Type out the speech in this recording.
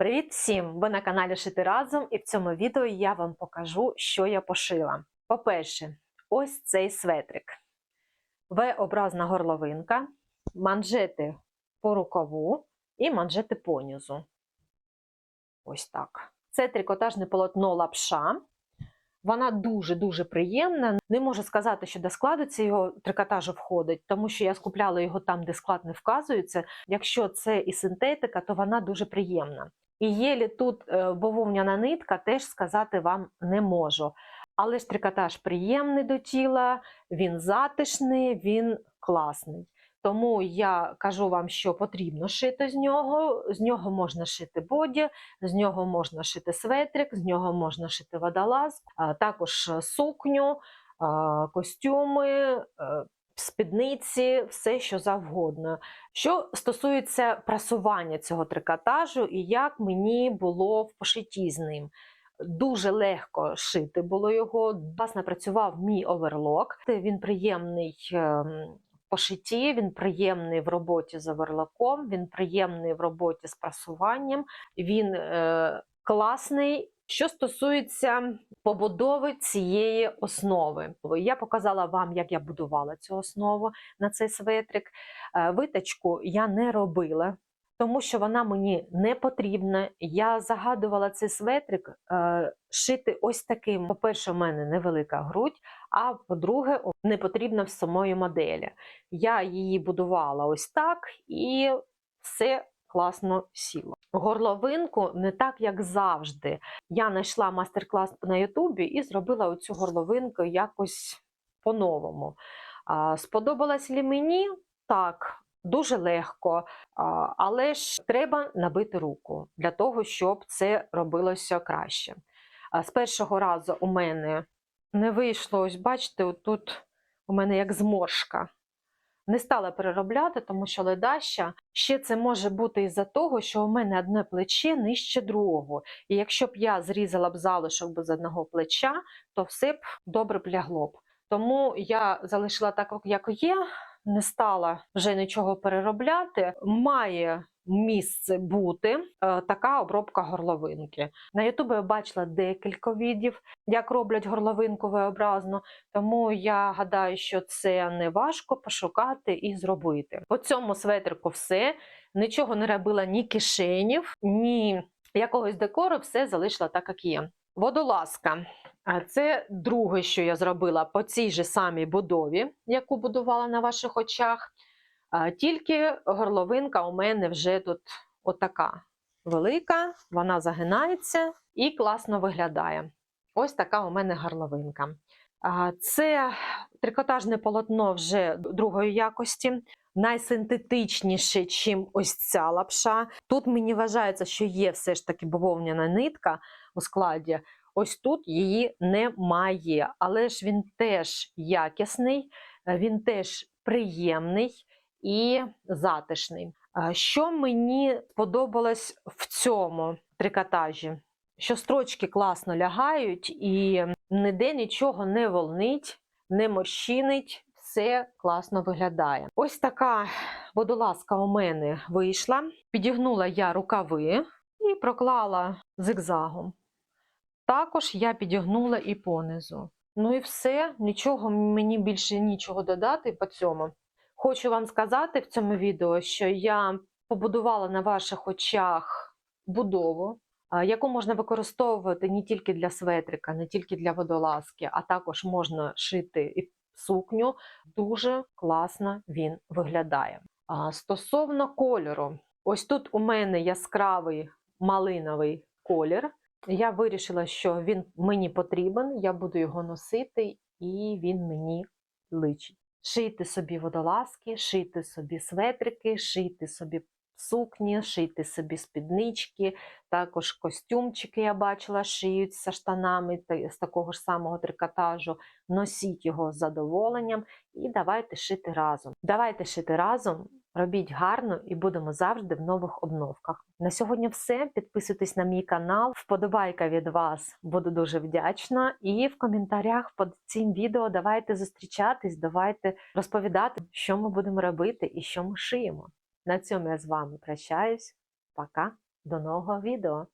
Привіт всім! Ви на каналі Шити разом, і в цьому відео я вам покажу, що я пошила. По-перше, ось цей светрик. В-образна горловинка, манжети по рукаву і манжети понизу. Ось так. Це трикотажне полотно лапша. Вона дуже-дуже приємна. Не можу сказати, що до складу цього трикотажу входить, тому що я скупляла його там, де склад не вказується. Якщо це і синтетика, то вона дуже приємна. І єлі тут е, бавовняна нитка, теж сказати вам не можу. Але ж трикотаж приємний до тіла, він затишний, він класний. Тому я кажу вам, що потрібно шити з нього. З нього можна шити боді, з нього можна шити светрик, з нього можна шити водолаз, також сукню, костюми, е, спідниці, все що завгодно. Що стосується прасування цього трикотажу і як мені було в пошитті з ним. Дуже легко шити було його. Власне, працював мій оверлок. Він приємний ем, в пошитті, він приємний в роботі з оверлоком, він приємний в роботі з прасуванням, він е, класний. Що стосується побудови цієї основи, я показала вам, як я будувала цю основу на цей светрик. Е, Виточку я не робила, тому що вона мені не потрібна. Я загадувала цей светрик е, шити ось таким. По-перше, у мене невелика грудь, а по-друге, не потрібна в самої моделі. Я її будувала ось так і все класно сіло. Горловинку не так, як завжди. Я знайшла майстер-клас на Ютубі і зробила оцю горловинку якось по-новому. Сподобалась ли мені? Так, дуже легко, але ж треба набити руку для того, щоб це робилося краще. З першого разу у мене не вийшло, ось бачите, отут у мене як зморшка. Не стала переробляти, тому що ледаща. Ще це може бути із-за того, що у мене одне плече нижче другого. І якщо б я зрізала б залишок без одного плеча, то все б добре б лягло б. Тому я залишила так, як є, не стала вже нічого переробляти. Має місце бути е, така обробка горловинки. На Ютубі я бачила декілька відів, як роблять горловинку V-образно, тому я гадаю, що це не важко пошукати і зробити. По цьому светрику все. Нічого не робила ні кишенів, ні якогось декору, все залишила так, як є. Водолазка. Це друге, що я зробила по цій же самій будові, яку будувала на ваших очах. Тільки горловинка у мене вже тут отака велика, вона загинається і класно виглядає. Ось така у мене горловинка. Це трикотажне полотно вже другої якості, найсинтетичніше, чим ось ця лапша. Тут мені вважається, що є все ж таки бавовняна нитка у складі. Ось тут її немає, але ж він теж якісний, він теж приємний і затишний. Що мені сподобалось в цьому трикотажі? Що строчки класно лягають і ніде нічого не волнить, не морщинить, все класно виглядає. Ось така водолазка у мене вийшла. Підігнула я рукави і проклала зигзагом. Також я підігнула і понизу. Ну і все, нічого мені більше нічого додати по цьому. Хочу вам сказати в цьому відео, що я побудувала на ваших очах будову, яку можна використовувати не тільки для светрика, не тільки для водолазки, а також можна шити і сукню. Дуже класно він виглядає. Стосовно кольору, ось тут у мене яскравий малиновий колір. Я вирішила, що він мені потрібен, я буду його носити, і він мені личить. Шийте собі водолазки, шийте собі светрики, шийте собі сукні, шийте собі спіднички, також костюмчики я бачила, шиються штанами з такого ж самого трикотажу. Носіть його з задоволенням і давайте шити разом. Давайте шити разом. Робіть гарно і будемо завжди в нових обновках. На сьогодні все. Підписуйтесь на мій канал. Вподобайка від вас буду дуже вдячна. І в коментарях під цим відео давайте зустрічатись, давайте розповідати, що ми будемо робити і що ми шиємо. На цьому я з вами прощаюсь. Пока! До нового відео!